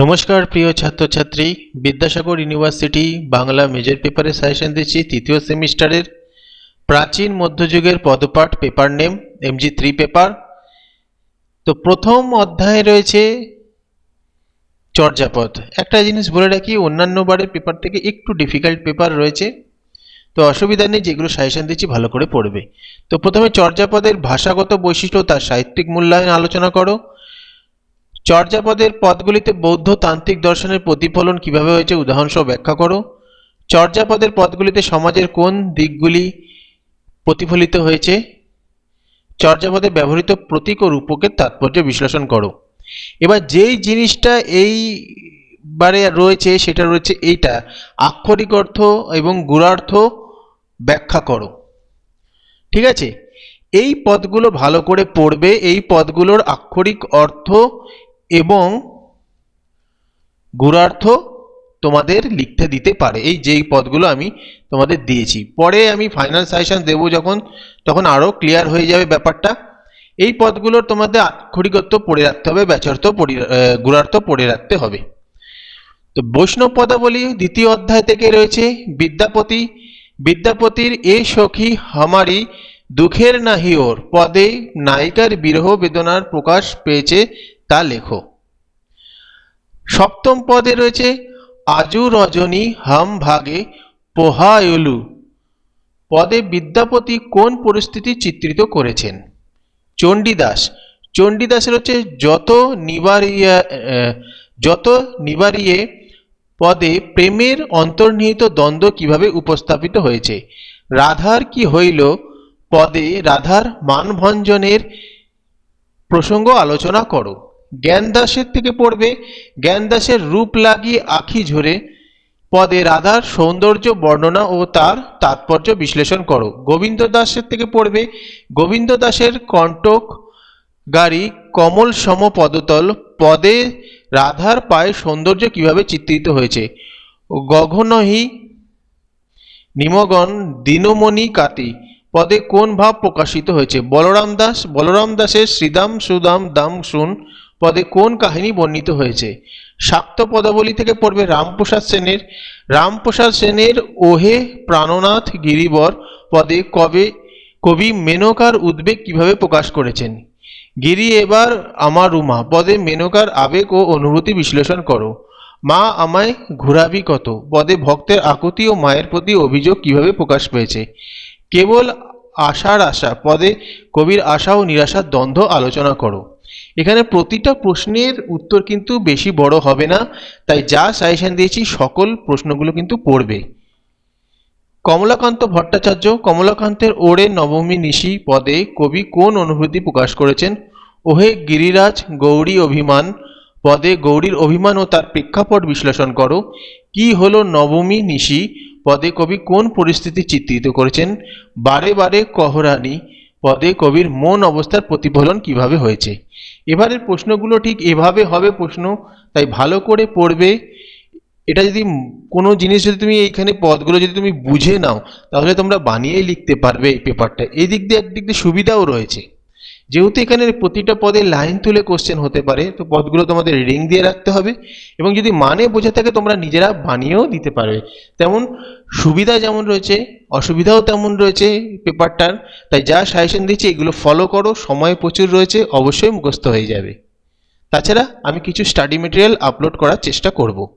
নমস্কার, প্রিয় ছাত্রছাত্রী। বিদ্যাসাগর ইউনিভার্সিটি বাংলা মেজর পেপারে সাজেশন দিচ্ছি তৃতীয় সেমিস্টারের প্রাচীন মধ্যযুগের পদপাঠ paper name, M G three paper. তো প্রথম অধ্যায়ে রয়েছে চর্যাপদ। একটা জিনিস বলে রাখি, অন্যান্য বারের পেপার থেকে একটু ডিফিকাল্ট পেপার রয়েছে। তো অসুবিধা নেই, যেগুলো সাজেশন দিচ্ছি ভালো করে পড়বে। তো প্রথমে চর্যাপদের ভাষাগত বৈশিষ্ট্য তার সাহিত্যিক মূল্যায়ন আলোচনা করো। চর্যাপদের পদগুলিতে বৌদ্ধ তান্ত্রিক দর্শনের প্রতিফলন কীভাবে হয়েছে উদাহরণসহ ব্যাখ্যা করো। চর্যাপদের পদগুলিতে সমাজের কোন দিকগুলি প্রতিফলিত হয়েছে? চর্যাপদে ব্যবহৃত প্রতীক ও রূপকের তাৎপর্য বিশ্লেষণ করো। এবার যেই জিনিসটা এই বারে রয়েছে, সেটা রয়েছে এইটা। আক্ষরিক অর্থ এবং গুণার্থ ব্যাখ্যা করো। ঠিক আছে? এই পদগুলো ভালো করে পড়বে, এই পদগুলোর আক্ষরিক অর্থ এবং গুণার্থ তোমাদের লিখতে দিতে পারে। এই যেই পদগুলো আমি তোমাদের দিয়েছি। পরে আমি ফাইনাল সাজেশন দেবো যখন, তখন আরও ক্লিয়ার হয়ে যাবে ব্যাপারটা। এই পদগুলোর তোমাদের আক্ষরিকত্ব পড়ে রাখতে হবে, ব্যাচার্থ গুণার্থ পড়ে রাখতে হবে। তো বৈষ্ণব পদাবলী দ্বিতীয় অধ্যায় থেকে রয়েছে, বিদ্যাপতি, বিদ্যাপতির এ সখী হামারি দুঃখের নাহি ওর। পদে নায়িকার বিরহ বেদনার প্রকাশ পেয়েছে তা লেখো। সপ্তম পদে রয়েছে, আজু রজনী হাম ভাগে পোহায়লু পদে বিদ্যাপতি কোন পরিস্থিতি চিত্রিত করেছেন? চণ্ডীদাস। চণ্ডীদাসের হচ্ছে, যত নিবারিয়া যত নিবারিয়ে পদে প্রেমের অন্তর্নিহিত দ্বন্দ্ব কীভাবে উপস্থাপিত হয়েছে? রাধার কি হইল? পদে রাধার মানভঞ্জনের প্রসঙ্গ আলোচনা করো। জ্ঞানদাসের থেকে পড়বে। জ্ঞানদাসের রূপ লাগিয়ে আখি ঝরে পদে রাধার সৌন্দর্য, বর্ণনা ও তার তাৎপর্য বিশ্লেষণ করো। গোবিন্দ দাসের থেকে পড়বে। গোবিন্দ দাসের কণ্টক গাড়ি কমল সম পদতল, পদে রাধার পায়ে সৌন্দর্য কীভাবে চিত্রিত হয়েছে? গগনহি নিমগণ, দীনমণি কাতি, পদে কোন ভাব প্রকাশিত হয়েছে? বলরাম দাস, বলরাম দাসের শ্রীদাম সুদাম দাম শুন পদে কোন কাহিনী বর্ণিত হয়েছে? শাক্ত পদাবলী থেকে পড়বে রামপ্রসাদ সেনের। রামপ্রসাদ সেনের ওহে প্রাণনাথ গিরিবর পদে কবে কবি মেনকার উদ্বেগ কীভাবে প্রকাশ করেছেন? গিরি এবার আমার উমা পদে মেনকার আবেগ ও অনুভূতি বিশ্লেষণ করো। মা আমায় ঘুরাবি কত? পদে ভক্তের আকুতি ও মায়ের প্রতি অভিযোগ কীভাবে প্রকাশ পেয়েছে? কেবল আশার আশা, পদে কবির আশা ও নিরাশার দ্বন্দ্ব আলোচনা করো। এখানে প্রতিটা প্রশ্নের উত্তর কিন্তু বেশি বড় হবে না। তাই যা সাজেশন দিয়েছি, সকল প্রশ্নগুলো কিন্তু পড়বে। কমলাকান্ত ভট্টাচার্য, কমলাকান্তের ওরে নবমী নিশি পদে কবি কোন অনুভূতি প্রকাশ করেছেন? ওহে গিরিরাজ, গৌরী অভিমান। পদে গৌরীর অভিমান ও তার প্রেক্ষাপট বিশ্লেষণ করো। কি হলো নবমী নিশি? পদে কবি কোন পরিস্থিতি চিত্রিত করেছেন? বারে বারে কহরানি পদে কবির মন অবস্থার প্রতিফলন কীভাবে হয়েছে? এবারের প্রশ্নগুলো ঠিক এভাবে হবে প্রশ্ন, তাই ভালো করে পড়বে। এটা যদি কোনো জিনিস যদি তুমি এইখানে পদগুলো যদি তুমি বুঝে নাও, তাহলে তোমরা বানিয়েই লিখতে পারবে এই পেপারটা এই দিক দিয়ে একদিক দিয়ে সুবিধাও রয়েছে। যেহেতু এখানে প্রতিটা পদে লাইন তুলে কোশ্চেন হতে পারে, তো পদগুলো তোমাদের রিং দিয়ে রাখতে হবে এবং যদি মানে বোঝা থাকে তোমরা নিজেরা বানিয়েও দিতে পারবে। তেমন সুবিধা যেমন রয়েছে, অসুবিধাও তেমন রয়েছে পেপারটার, তাই যা সাজেশন দিচ্ছি এগুলো ফলো করো, সময় প্রচুর রয়েছে, অবশ্যই মুখস্থ হয়ে যাবে। তাছাড়া আমি কিছু স্টাডি মেটেরিয়াল আপলোড করার চেষ্টা করব।